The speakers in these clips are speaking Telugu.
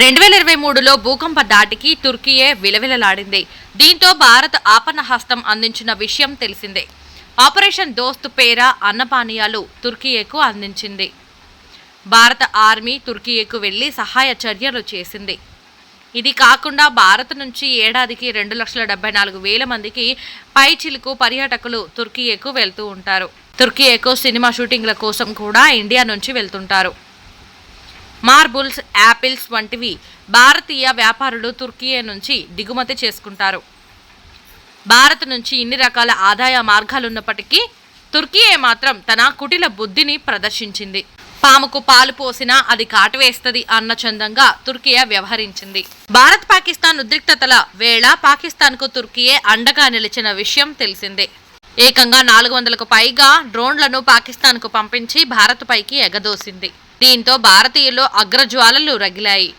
రెండు వేల ఇరవై మూడులో భూకంప దాటికి తుర్కీయే విలవిలలాడింది. దీంతో భారత్ ఆపన్న హస్తం అందించిన విషయం తెలిసిందే. ఆపరేషన్ దోస్త్ పేర అన్నపానీయాలు తుర్కీయేకు అందించింది. భారత ఆర్మీ తుర్కీయేకు వెళ్ళి సహాయ చర్యలు చేసింది. ఇది కాకుండా భారత్ నుంచి ఏడాదికి రెండు లక్షల డెబ్బై నాలుగు వేల మందికి పైచిలుకు పర్యాటకులు తుర్కీయేకు వెళ్తూ ఉంటారు. తుర్కీయకు సినిమా షూటింగ్ల కోసం కూడా ఇండియా నుంచి వెళ్తుంటారు. మార్బుల్స్ యాపిల్స్ వంటివి భారతీయ వ్యాపారులు తుర్కియే నుంచి దిగుమతి చేసుకుంటారు. భారత్ నుంచి ఇన్ని రకాల ఆదాయ మార్గాలున్నప్పటికీ తుర్కీయే మాత్రం తన కుటిల బుద్ధిని ప్రదర్శించింది. పాముకు పాలు పోసినా అది కాటువేస్తుంది అన్న చందంగా తుర్కియా వ్యవహరించింది. భారత్ పాకిస్తాన్ ఉద్రిక్తతల వేళ పాకిస్తాన్కు తుర్కియే అండగా నిలిచిన విషయం తెలిసిందే. ఏకంగా నాలుగు వందలకు పైగా డ్రోన్లను పాకిస్తాన్కు పంపించి భారత్ పైకి ఎగదోసింది. దీంతో భారతీయులు అగ్రజ్వాలలు రగిలాయి.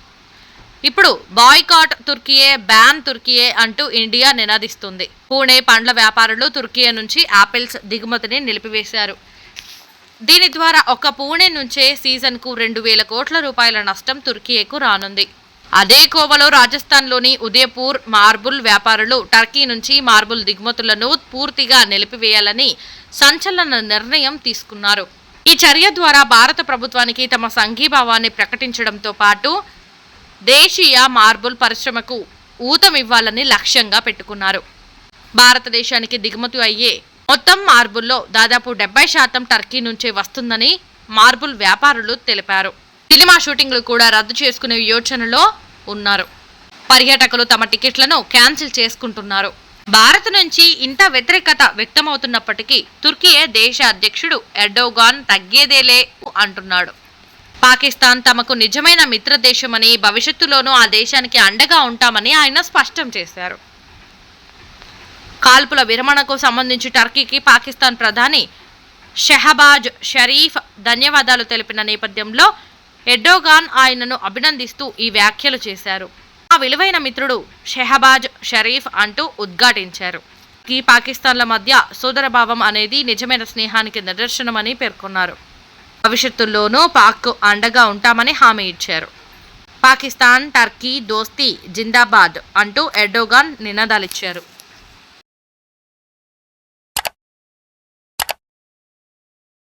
ఇప్పుడు బాయ్కాట్ తుర్కియే బ్యాన్ తుర్కియే అంటూ ఇండియా నినాదిస్తుంది. పూణే పండ్ల వ్యాపారులు తుర్కియే నుంచి ఆపిల్స్ దిగుమతిని నిలిపివేశారు. దీని ద్వారా ఒక్క పూణే నుంచే సీజన్కు రెండు వేల కోట్ల రూపాయల నష్టం తుర్కియేకు రానుంది. అదే కోవలో రాజస్థాన్లోని ఉదయపూర్ మార్బుల్ వ్యాపారులు టర్కీ నుంచి మార్బుల్ దిగుమతులను పూర్తిగా నిలిపివేయాలని సంచలన నిర్ణయం తీసుకున్నారు. ఈ చర్య ద్వారా భారత ప్రభుత్వానికి తమ సంఘీభావాన్ని ప్రకటించడంతో పాటు దేశీయ మార్బుల్ పరిశ్రమకు ఊతమివ్వాలని లక్ష్యంగా పెట్టుకున్నారు. భారతదేశానికి దిగుమతి అయ్యే మొత్తం మార్బుల్లో దాదాపు డెబ్బై శాతం టర్కీ నుంచే వస్తుందని మార్బుల్ వ్యాపారులు తెలిపారు. సినిమా షూటింగ్లు కూడా రద్దు చేసుకునే యోచనలో ఉన్నారు. పర్యాటకులు తమ టికెట్లను క్యాన్సిల్ చేసుకుంటున్నారు. భారత్ నుంచి ఇంత వ్యతిరేకత వ్యక్తమవుతున్నప్పటికీ తుర్కీయే దేశ అధ్యక్షుడు ఎర్డోగాన్ తగ్గేదేలే అంటున్నాడు. పాకిస్తాన్ తమకు నిజమైన మిత్రదేశమని భవిష్యత్తులోనూ ఆ దేశానికి అండగా ఉంటామని ఆయన స్పష్టం చేశారు. కాల్పుల విరమణకు సంబంధించి టర్కీకి పాకిస్తాన్ ప్రధాని షెహబాజ్ షరీఫ్ ధన్యవాదాలు తెలిపిన నేపథ్యంలో ఎర్డోగాన్ ఆయనను అభినందిస్తూ ఈ వ్యాఖ్యలు చేశారు. ఆ విలువైన మిత్రుడు షెహబాజ్ షరీఫ్ అంటూ ఉద్ఘాటించారు. ఈ పాకిస్తాన్ల మధ్య సోదరభావం అనేది నిజమైన స్నేహానికి నిదర్శనమని పేర్కొన్నారు. భవిష్యత్తుల్లోనూ పాక్ అండగా ఉంటామని హామీ ఇచ్చారు. పాకిస్తాన్ టర్కీ దోస్తీ జిందాబాద్ అంటూ ఎర్డోగాన్ నినాదాలిచ్చారు